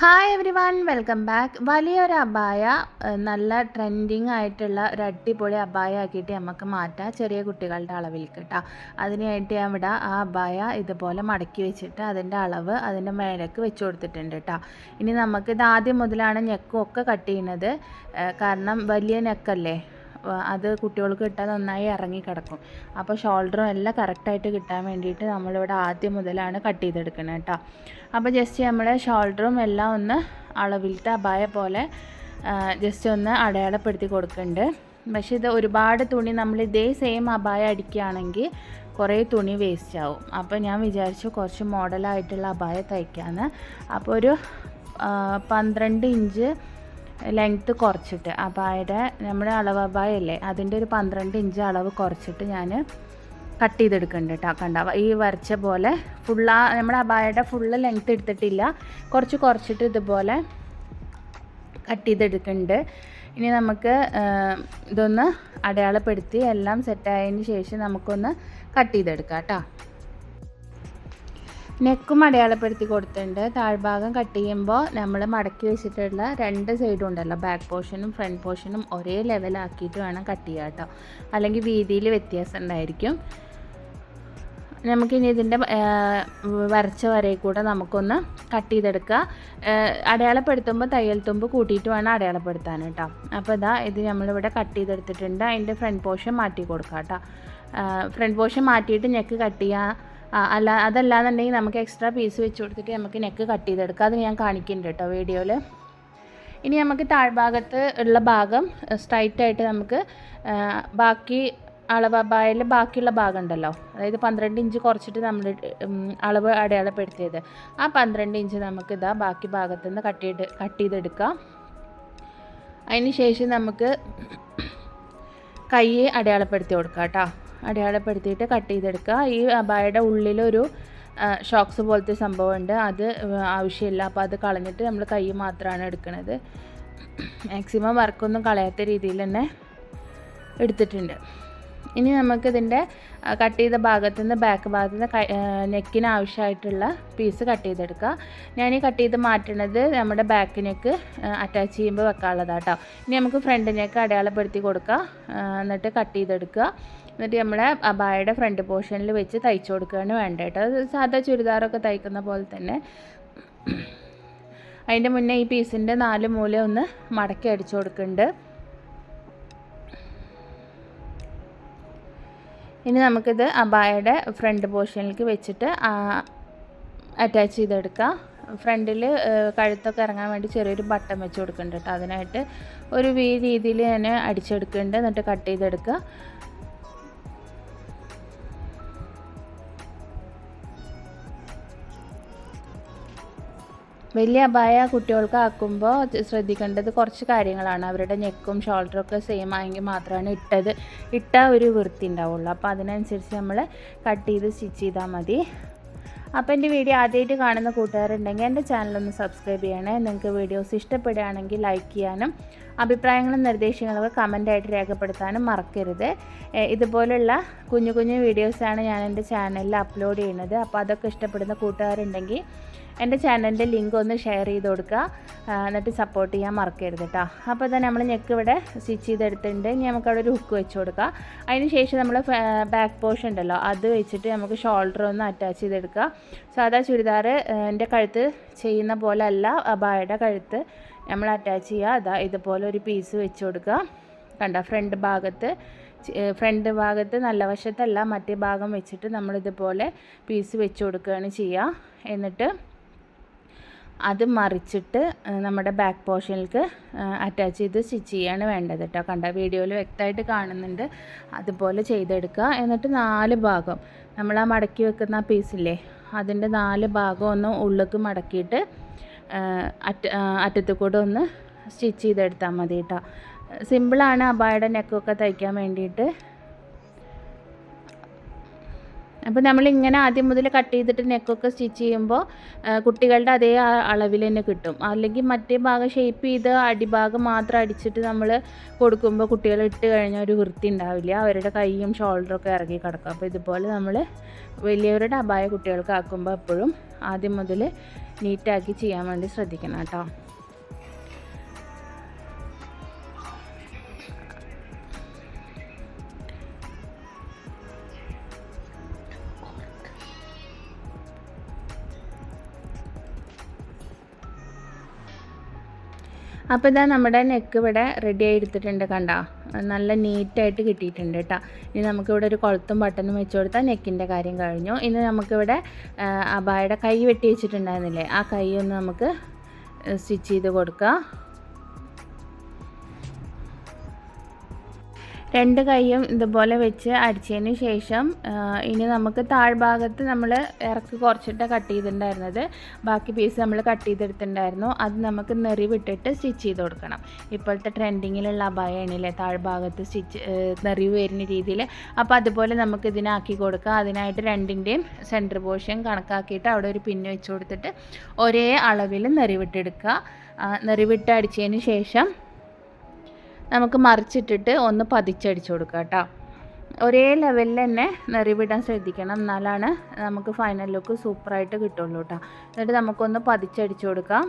Hi everyone welcome back വലിയൊരു അബായ നല്ല ട്രെൻഡിങ് ആയിട്ടുള്ള ഒരു അടിപൊളി അബായ ആക്കിയിട്ട് നമുക്ക് മാറ്റാം ചെറിയ കുട്ടികളുടെ അളവിൽ കേട്ടോ അതിനായിട്ട് ഞാൻ ഇവിടെ ആ അബായ ഇതുപോലെ മടക്കി വെച്ചിട്ട് അതിന്റെ അളവ് അതിന്റെ മേലേക്ക് വെച്ച് കൊടുത്തിട്ടുണ്ട് കേട്ടോ ഇനി നമുക്ക് ഇത് ആദ്യം മുതലാണ് ഞെക്കും ഒക്കെ കട്ട് ചെയ്യുന്നത്. കാരണം വലിയ നെക്കല്ലേ അത് കുട്ടികൾക്ക് കിട്ടാൻ നന്നായി ഇറങ്ങി കിടക്കും അപ്പോൾ ഷോൾഡറും എല്ലാം കറക്റ്റായിട്ട് കിട്ടാൻ വേണ്ടിയിട്ട് നമ്മളിവിടെ ആദ്യം മുതലാണ് കട്ട് ചെയ്തെടുക്കുന്നത് കേട്ടോ അപ്പോൾ ജസ്റ്റ് നമ്മൾ ഷോൾഡറും എല്ലാം ഒന്ന് അളവിലത്തെ അപായ പോലെ ജസ്റ്റ് ഒന്ന് അടയാളപ്പെടുത്തി കൊടുക്കുന്നുണ്ട് പക്ഷേ ഇത് ഒരുപാട് തുണി നമ്മൾ ഇതേ സെയിം അപായ അടിക്കുകയാണെങ്കിൽ കുറേ തുണി വേസ്റ്റ് ആവും. അപ്പോൾ ഞാൻ വിചാരിച്ചു കുറച്ച് മോഡലായിട്ടുള്ള അപായ തയ്ക്കാമെന്ന് അപ്പോൾ ഒരു പന്ത്രണ്ട് ഇഞ്ച് ലെങ്ത്ത് കുറച്ചിട്ട്. അപായയുടെ നമ്മുടെ അളവ് അപായല്ലേ അതിന്റെ ഒരു പന്ത്രണ്ട് ഇഞ്ച് അളവ് കുറച്ചിട്ട് ഞാൻ കട്ട് ചെയ്തെടുക്കുന്നുണ്ട് കേട്ടോ കണ്ട? ഈ വരച്ച പോലെ ഫുള്ളാ നമ്മുടെ അപായയുടെ ഫുള്ള് ലെങ്ത്ത് എടുത്തിട്ടില്ല. കുറച്ച് കുറച്ചിട്ട് ഇതുപോലെ കട്ട് ചെയ്തെടുക്കുന്നുണ്ട് ഇനി നമുക്ക് ഇതൊന്ന് അടയാളപ്പെടുത്തി എല്ലാം സെറ്റായതിന് ശേഷം നമുക്കൊന്ന് കട്ട് ചെയ്തെടുക്കാം കേട്ടോ നെക്കും അടയാളപ്പെടുത്തി കൊടുത്തിട്ടുണ്ട്. താഴ്ഭാഗം കട്ട് ചെയ്യുമ്പോൾ നമ്മൾ മടക്കി വെച്ചിട്ടുള്ള രണ്ട് സൈഡും ഉണ്ടല്ലോ. ബാക്ക് പോർഷനും ഫ്രണ്ട് പോർഷനും ഒരേ ലെവലാക്കിയിട്ട് വേണം കട്ട് ചെയ്യുക കേട്ടോ അല്ലെങ്കിൽ വീതിയിൽ വ്യത്യാസം ഉണ്ടായിരിക്കും. നമുക്കിനി ഇതിന്റെ വരച്ച വരയിൽ കൂടെ നമുക്കൊന്ന് കട്ട് ചെയ്തെടുക്കുക അടയാളപ്പെടുത്തുമ്പോൾ തയ്യൽ തുമ്പ് കൂട്ടിയിട്ട് വേണം അടയാളപ്പെടുത്താൻ കേട്ടോ അപ്പോൾ ഇതാ ഇത് നമ്മളിവിടെ കട്ട് ചെയ്തെടുത്തിട്ടുണ്ട്. അതിന്റെ ഫ്രണ്ട് പോർഷൻ മാറ്റി കൊടുക്കാം കേട്ടോ ഫ്രണ്ട് പോർഷൻ മാറ്റിയിട്ട് നെക്ക് കട്ട് ചെയ്യുക അല്ല അതല്ലാന്നുണ്ടെങ്കിൽ നമുക്ക് എക്സ്ട്രാ പീസ് വെച്ച് കൊടുത്തിട്ട് നമുക്ക് നെക്ക് കട്ട് ചെയ്തെടുക്കാം. അത് ഞാൻ കാണിക്കുന്നുണ്ട് കേട്ടോ വീഡിയോയിൽ ഇനി നമുക്ക് താഴ്ഭാഗത്ത് ഉള്ള ഭാഗം സ്ട്രൈറ്റ് ആയിട്ട് നമുക്ക് ബാക്കി അളവ് അബായിൽ ബാക്കിയുള്ള ഭാഗം ഉണ്ടല്ലോ. അതായത് പന്ത്രണ്ട് ഇഞ്ച് കുറച്ചിട്ട് നമ്മൾ അളവ് അടയാളപ്പെടുത്തിയത്. ആ പന്ത്രണ്ട് ഇഞ്ച് നമുക്ക് ഇതാ ബാക്കി ഭാഗത്തു നിന്ന് കട്ട് ചെയ്ത് കട്ട് ചെയ്തെടുക്കാം. അതിന് ശേഷം നമുക്ക് കൈ അടയാളപ്പെടുത്തി കൊടുക്കാം കേട്ടോ അടയാളപ്പെടുത്തിയിട്ട് കട്ട് ചെയ്തെടുക്കുക. ഈ അബായയുടെ ഉള്ളിലൊരു ഷോക്സ് പോലത്തെ സംഭവമുണ്ട്. അത് ആവശ്യമില്ല. അപ്പോൾ അത് കളഞ്ഞിട്ട് നമ്മൾ കൈ മാത്രമാണ് എടുക്കുന്നത് മാക്സിമം വർക്കൊന്നും കളയാത്ത രീതിയിൽ തന്നെ എടുത്തിട്ടുണ്ട്. ഇനി നമുക്കിതിന്റെ കട്ട് ചെയ്ത ഭാഗത്തു നിന്ന് ബാക്ക് ഭാഗത്തു നിന്ന് നെക്കിന് ആവശ്യമായിട്ടുള്ള പീസ് കട്ട് ചെയ്തെടുക്കുക. ഞാൻ ഈ കട്ട് ചെയ്ത് മാറ്റുന്നത് നമ്മുടെ ബാക്ക് നെക്ക് അറ്റാച്ച് ചെയ്യുമ്പോൾ വെക്കാനുള്ളതാണ് കേട്ടോ ഇനി നമുക്ക് ഫ്രണ്ട് നെക്ക് അടയാളപ്പെടുത്തി കൊടുക്കുക. എന്നിട്ട് കട്ട് ചെയ്തെടുക്കുക. എന്നിട്ട് നമ്മുടെ അബായയുടെ ഫ്രണ്ട് പോർഷനിൽ വെച്ച് തയ്ച്ചു കൊടുക്കുകയാണ് വേണ്ടത് കേട്ടോ. സാധാ ചുരിദാറൊക്കെ തയ്ക്കുന്ന പോലെ തന്നെ. അതിന്റെ മുന്നേ ഈ പീസിന്റെ നാല് മൂല ഒന്ന് മടക്കി അടിച്ചു കൊടുക്കുന്നുണ്ട്. ഇനി നമുക്കിത് അബായയുടെ ഫ്രണ്ട് പോർഷനിലേക്ക് വെച്ചിട്ട് അറ്റാച്ച് ചെയ്തെടുക്കാം. ഫ്രണ്ടിൽ കഴുത്തൊക്കെ ഇറങ്ങാൻ വേണ്ടി ചെറിയൊരു ബട്ടൺ വെച്ച് കൊടുക്കുന്നുണ്ട് കേട്ടോ. അതിനായിട്ട് ഒരു വീ രീതിയിൽ ഞാൻ അടിച്ചെടുക്കുന്നുണ്ട്. എന്നിട്ട് കട്ട് ചെയ്തെടുക്കുക. വലിയ അപായ കുട്ടികൾക്ക് ആക്കുമ്പോൾ ശ്രദ്ധിക്കേണ്ടത് കുറച്ച് കാര്യങ്ങളാണ്. അവരുടെ നെക്കും ഷോൾഡറും ഒക്കെ സെയിം ആയെങ്കിൽ മാത്രമാണ് ഇട്ടത്. ഇട്ട ഒരു വൃത്തി ഉണ്ടാവുള്ളൂ. അപ്പോൾ അതിനനുസരിച്ച് നമ്മൾ കട്ട് ചെയ്ത് സ്റ്റിച്ച് ചെയ്താൽ മതി. അപ്പോൾ എന്റെ വീഡിയോ ആദ്യമായിട്ട് കാണുന്ന കൂട്ടുകാരുണ്ടെങ്കിൽ എന്റെ ചാനലൊന്ന് സബ്സ്ക്രൈബ് ചെയ്യണേ. നിങ്ങൾക്ക് വീഡിയോസ് ഇഷ്ടപ്പെടുകയാണെങ്കിൽ ലൈക്ക് ചെയ്യാനും അഭിപ്രായങ്ങളും നിർദ്ദേശങ്ങളൊക്കെ കമന്റായിട്ട് രേഖപ്പെടുത്താനും മറക്കരുത്. ഇതുപോലുള്ള കുഞ്ഞു കുഞ്ഞു വീഡിയോസാണ് ഞാൻ എന്റെ ചാനലിൽ അപ്ലോഡ് ചെയ്യുന്നത്. അപ്പോൾ അതൊക്കെ ഇഷ്ടപ്പെടുന്ന കൂട്ടുകാരുണ്ടെങ്കിൽ എന്റെ ചാനലിന്റെ ലിങ്ക് ഒന്ന് ഷെയർ ചെയ്ത് കൊടുക്കുക. എന്നിട്ട് സപ്പോർട്ട് ചെയ്യാൻ മറക്കരുത് കേട്ടോ അപ്പോൾ തന്നെ നമ്മൾ ഞെക്ക് ഇവിടെ സ്റ്റിച്ച് ചെയ്തെടുത്തിട്ടുണ്ട്. ഇനി നമുക്ക് അവിടെ ഒരു ഹുക്ക് വെച്ച് കൊടുക്കുക അതിന് ശേഷം നമ്മൾ ബാക്ക് പോർഷൻ ഉണ്ടല്ലോ അത് വെച്ചിട്ട് നമുക്ക് ഷോൾഡർ ഒന്ന് അറ്റാച്ച് ചെയ്തെടുക്കുക. സാധാ ചുരിദാർ എന്റെ കഴുത്ത് ചെയ്യുന്ന പോലെ അല്ല അബായുടെ കഴുത്ത്. നമ്മൾ അറ്റാച്ച് ചെയ്യുക. അതാ ഇതുപോലെ ഒരു പീസ് വെച്ച് കൊടുക്കുക. കണ്ട? ഫ്രണ്ട് ഭാഗത്ത് ഫ്രണ്ട് ഭാഗത്ത് നല്ല വശത്തല്ല മറ്റേ ഭാഗം വെച്ചിട്ട് നമ്മളിതുപോലെ പീസ് വെച്ച് കൊടുക്കുകയാണ് ചെയ്യുക. എന്നിട്ട് അത് മറിച്ചിട്ട് നമ്മുടെ ബാക്ക് പോർഷനിലേക്ക് അറ്റാച്ച് ചെയ്ത് സ്റ്റിച്ച് ചെയ്യാണ് വേണ്ടത് കേട്ടോ. കണ്ട? വീഡിയോയിൽ വ്യക്തമായിട്ട് കാണുന്നുണ്ട്. അതുപോലെ ചെയ്തെടുക്കുക. എന്നിട്ട് നാല് ഭാഗം നമ്മൾ ആ മടക്കി വെക്കുന്ന പീസില്ലേ അതിന്റെ നാല് ഭാഗം ഒന്ന് ഉള്ളിലേക്ക് മടക്കിയിട്ട് അറ്റ അറ്റത്ത് കൂടെ ഒന്ന് സ്റ്റിച്ച് ചെയ്തെടുത്താൽ മതി കേട്ടോ. സിമ്പിളാണ് അബായുടെ നെക്കൊക്കെ തയ്ക്കാൻ വേണ്ടിയിട്ട്. അപ്പോൾ നമ്മൾ ഇങ്ങനെ ആദ്യം മുതൽ കട്ട് ചെയ്തിട്ട് നെക്കൊക്കെ സ്റ്റിച്ച് ചെയ്യുമ്പോൾ കുട്ടികളുടെ അതേ അളവിൽ തന്നെ കിട്ടും. അല്ലെങ്കിൽ മറ്റേ ഭാഗം ഷേപ്പ് ചെയ്ത് അടിഭാഗം മാത്രം അടിച്ചിട്ട് നമ്മൾ കൊടുക്കുമ്പോൾ കുട്ടികൾ ഇട്ട് കഴിഞ്ഞാൽ ഒരു വൃത്തി ഉണ്ടാവില്ല. അവരുടെ കൈയും ഷോൾഡറും ഒക്കെ ഇറങ്ങി കിടക്കും. അപ്പോൾ ഇതുപോലെ നമ്മൾ വലിയവരുടെ അപായ കുട്ടികൾക്ക് ആക്കുമ്പോൾ എപ്പോഴും ആദ്യം മുതൽ നീറ്റാക്കി ചെയ്യാൻ വേണ്ടി ശ്രദ്ധിക്കണം കേട്ടോ. അപ്പോൾ ഇതാ നമ്മുടെ നെക്ക് ഇവിടെ റെഡി ആയി എടുത്തിട്ടുണ്ട് കണ്ട. നല്ല നീറ്റായിട്ട് കിട്ടിയിട്ടുണ്ട് കേട്ടോ. ഇനി നമുക്കിവിടെ ഒരു കൊളുത്തും ബട്ടണും വെച്ച് കൊടുത്താൽ നെക്കിന്റെ കാര്യം കഴിഞ്ഞു. ഇനി നമുക്കിവിടെ അബായുടെ കൈ വെട്ടി വെച്ചിട്ടുണ്ടായിരുന്നില്ലേ? ആ കൈ ഒന്ന് നമുക്ക് സ്റ്റിച്ച് ചെയ്ത് കൊടുക്കുക രണ്ട് കൈയും ഇതുപോലെ വെച്ച് അടിച്ചതിന് ശേഷം ഇനി നമുക്ക് താഴ്ഭാഗത്ത് നമ്മൾ ഇറക്ക് കുറച്ചിട്ട് കട്ട് ചെയ്തിട്ടുണ്ടായിരുന്നത്. ബാക്കി പീസ് നമ്മൾ കട്ട് ചെയ്തെടുത്തിട്ടുണ്ടായിരുന്നു. അത് നമുക്ക് നെറി വിട്ടിട്ട് സ്റ്റിച്ച് ചെയ്ത് കൊടുക്കണം. ഇപ്പോഴത്തെ ട്രെൻഡിങ്ങിലുള്ള അപായമാണില്ലേ താഴ്ഭാഗത്ത് സ്റ്റിച്ച് നെറി വരുന്ന രീതിയിൽ അപ്പോൾ അതുപോലെ നമുക്ക് ഇതിനാക്കി കൊടുക്കാം. അതിനായിട്ട് രണ്ടിന്റെയും സെന്റർ പോർഷൻ കണക്കാക്കിയിട്ട് അവിടെ ഒരു പിന്ന് വെച്ച് കൊടുത്തിട്ട് ഒരേ അളവിൽ നെറിവിട്ടെടുക്കുക. നെറിവിട്ട് അടിച്ചതിന് ശേഷം നമുക്ക് മറിച്ചിട്ടിട്ട് ഒന്ന് പതിച്ചടിച്ചു കൊടുക്കുക കേട്ടോ. ഒരേ ലെവലിൽ തന്നെ നിറവിടാൻ ശ്രദ്ധിക്കണം. എന്നാലാണ് നമുക്ക് ഫൈനൽ ലുക്ക് സൂപ്പറായിട്ട് കിട്ടുള്ളൂ കേട്ടോ. എന്നിട്ട് നമുക്കൊന്ന് പതിച്ചടിച്ചു കൊടുക്കാം.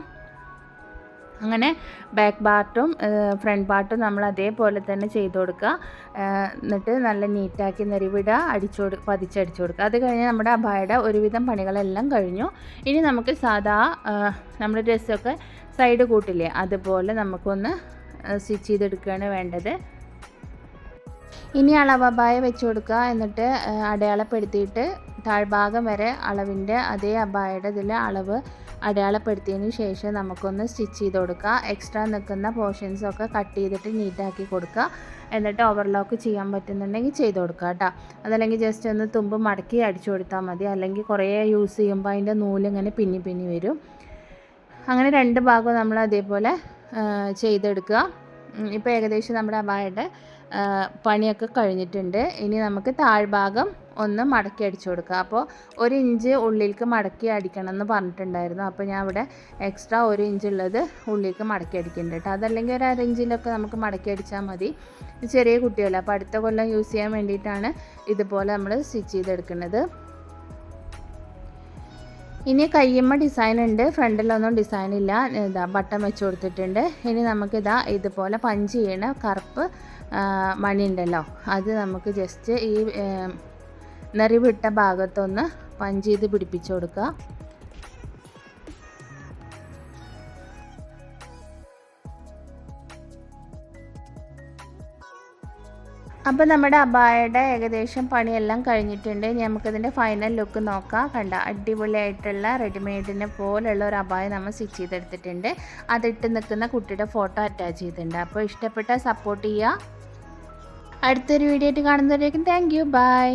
അങ്ങനെ ബാക്ക് പാർട്ടും ഫ്രണ്ട് പാർട്ടും നമ്മൾ അതേപോലെ തന്നെ ചെയ്ത് കൊടുക്കുക. എന്നിട്ട് നല്ല നീറ്റാക്കി നെറിവിടുക അടിച്ചു കൊടു പതിച്ചടിച്ചു കൊടുക്കുക. അത് കഴിഞ്ഞ് നമ്മുടെ അബായയുടെ ഒരുവിധം പണികളെല്ലാം കഴിഞ്ഞു. ഇനി നമുക്ക് സാധാ നമ്മുടെ ഡ്രസ്സൊക്കെ സൈഡ് കൂട്ടില്ലേ? അതുപോലെ നമുക്കൊന്ന് സ്റ്റിച്ച് ചെയ്തെടുക്കുകയാണ് വേണ്ടത്. ഇനി അളവബായ വെച്ച് കൊടുക്കുക. എന്നിട്ട് അടയാളപ്പെടുത്തിയിട്ട് താഴ്ഭാഗം വരെ അളവിന്റെ അതേ അബായയുടെ ഇതിൽ അളവ് അടയാളപ്പെടുത്തിയതിന് ശേഷം നമുക്കൊന്ന് സ്റ്റിച്ച് ചെയ്ത് കൊടുക്കുക. എക്സ്ട്രാ നിൽക്കുന്ന പോർഷൻസൊക്കെ കട്ട് ചെയ്തിട്ട് നീറ്റാക്കി കൊടുക്കുക. എന്നിട്ട് ഓവർലോക്ക് ചെയ്യാൻ പറ്റുന്നുണ്ടെങ്കിൽ ചെയ്ത് കൊടുക്കുക കേട്ടോ. അതല്ലെങ്കിൽ ജസ്റ്റ് ഒന്ന് തുമ്പ് മടക്കി അടിച്ചു കൊടുത്താൽ മതി. അല്ലെങ്കിൽ കുറേ യൂസ് ചെയ്യുമ്പോൾ അതിന്റെ നൂലിങ്ങനെ പിന്നി പിന്നി വരും. അങ്ങനെ രണ്ട് ഭാഗവും നമ്മൾ അതേപോലെ ചെയ്തെടുക്കുക. ഇപ്പോൾ ഏകദേശം നമ്മുടെ അവായുടെ പണിയൊക്കെ കഴിഞ്ഞിട്ടുണ്ട്. ഇനി നമുക്ക് താഴ്ഭാഗം ഒന്ന് മടക്കി അടിച്ചു കൊടുക്കുക അപ്പോൾ ഒരു ഇഞ്ച് ഉള്ളിലേക്ക് മടക്കി അടിക്കണം എന്ന് പറഞ്ഞിട്ടുണ്ടായിരുന്നു. അപ്പോൾ ഞാൻ ഇവിടെ എക്സ്ട്രാ ഒരു ഇഞ്ച് ഉള്ളത് ഉള്ളിലേക്ക് മടക്കി അടിക്കുന്നുണ്ട് കേട്ടോ. അതല്ലെങ്കിൽ ഒരു അരഞ്ചിലൊക്കെ നമുക്ക് മടക്കി അടിച്ചാൽ മതി. ചെറിയ കുട്ടിയല്ല അപ്പോൾ അടുത്ത കൊല്ലം യൂസ് ചെയ്യാൻ വേണ്ടിയിട്ടാണ് ഇതുപോലെ നമ്മൾ സ്റ്റിച്ച് ചെയ്തെടുക്കുന്നത്. ഇനി കയ്യമ്മ ഡിസൈൻ ഉണ്ട്. ഫ്രണ്ടിലൊന്നും ഡിസൈൻ ഇല്ല. ഇതാ ബട്ടൺ വെച്ച് കൊടുത്തിട്ടുണ്ട്. ഇനി നമുക്കിതാ ഇതുപോലെ പഞ്ച് ചെയ്യണ കറുപ്പ് മണി ഉണ്ടല്ലോ. അത് നമുക്ക് ജസ്റ്റ് ഈ നെറിവിട്ട ഭാഗത്തൊന്ന് പഞ്ച് ചെയ്ത് പിടിപ്പിച്ചു കൊടുക്കുക. അപ്പോൾ നമ്മുടെ അബായയുടെ ഏകദേശം പണിയെല്ലാം കഴിഞ്ഞിട്ടുണ്ട്. നമുക്കിതിന്റെ ഫൈനൽ ലുക്ക് നോക്കാം. കണ്ട? അടിപൊളിയായിട്ടുള്ള റെഡിമെയ്ഡിനെ പോലുള്ള ഒരു അബായ നമ്മൾ സ്റ്റിച്ച് ചെയ്തെടുത്തിട്ടുണ്ട്. അതിട്ട് നിൽക്കുന്ന കുട്ടിയുടെ ഫോട്ടോ അറ്റാച്ച് ചെയ്തിട്ടുണ്ട്. അപ്പോൾ ഇഷ്ടപ്പെട്ട സപ്പോർട്ട് ചെയ്യുക. അടുത്തൊരു വീഡിയോ ആയിട്ട് കാണുന്നവരേക്കും താങ്ക് യു ബൈ